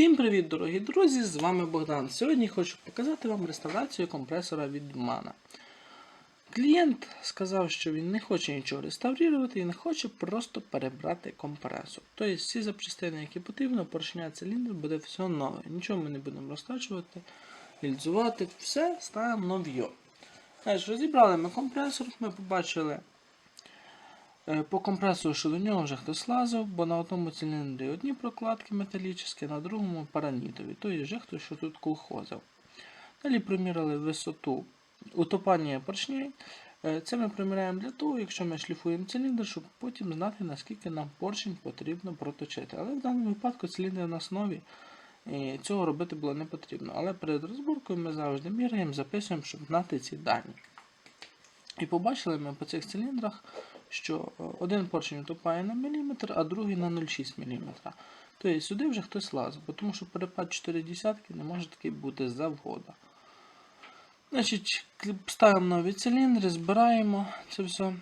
Всім привіт, дорогі друзі! З вами Богдан. Сьогодні хочу показати вам реставрацію компресора від Мана. Клієнт сказав, що він не хоче нічого реставрувати і не хоче просто перебрати компресор. Тобто всі запчастини, які потрібно, поршня циліндр буде все нове. Нічого ми не будемо розтачувати, лільзувати, все ставимо нов'є. Розібрали ми компресор, ми побачили. Е, По компресору, що до нього вже хтось лазив, бо на одному циліндрі одні прокладки металічні, на другому паранітові, то є вже хтось що тут колхозив. Далі приміряли висоту утопання поршней. Е, Це ми приміряємо для того, якщо ми шліфуємо циліндр, щоб потім знати, наскільки нам поршень потрібно проточити. Але в даному випадку циліндр на основі і цього робити було не потрібно. Але перед розборкою ми завжди міряємо, записуємо, щоб знати ці дані. І побачили ми по цих циліндрах, що е, один поршень утопає на міліметр, а другий на 0,6 мм. Тобто сюди вже хтось лазив, тому що перепад 4 десятки не може такий бути завгода. Значить, ставимо нові циліндри, збираємо це все.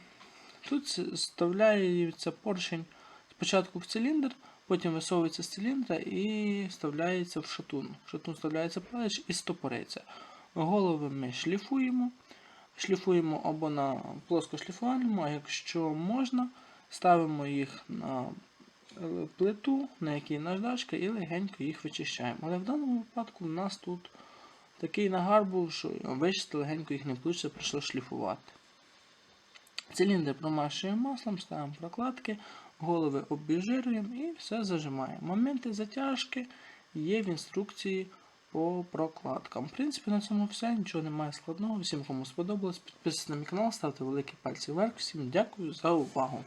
Тут вставляється поршень спочатку в циліндр, потім висовується з циліндра і вставляється в шатун. В шатун вставляється палець і стопориться. Голови ми шліфуємо. Шліфуємо або на плоскошліфувальному, а якщо можна, ставимо їх на е, плиту, на якій наждачка, і легенько їх вичищаємо. Але в даному випадку в нас тут такий нагар був, що вичисти легенько їх не вийшло, прийшло шліфувати. Циліндр промащуємо маслом, ставимо прокладки, голови обіжирюємо і все зажимаємо. Моменти затяжки є в інструкції по прокладкам. В принципі, на цьому все. Нічого немає складного. Всім, кому сподобалось, підписуйтесь на мій канал, ставте великі пальці вверх. Всім дякую за увагу.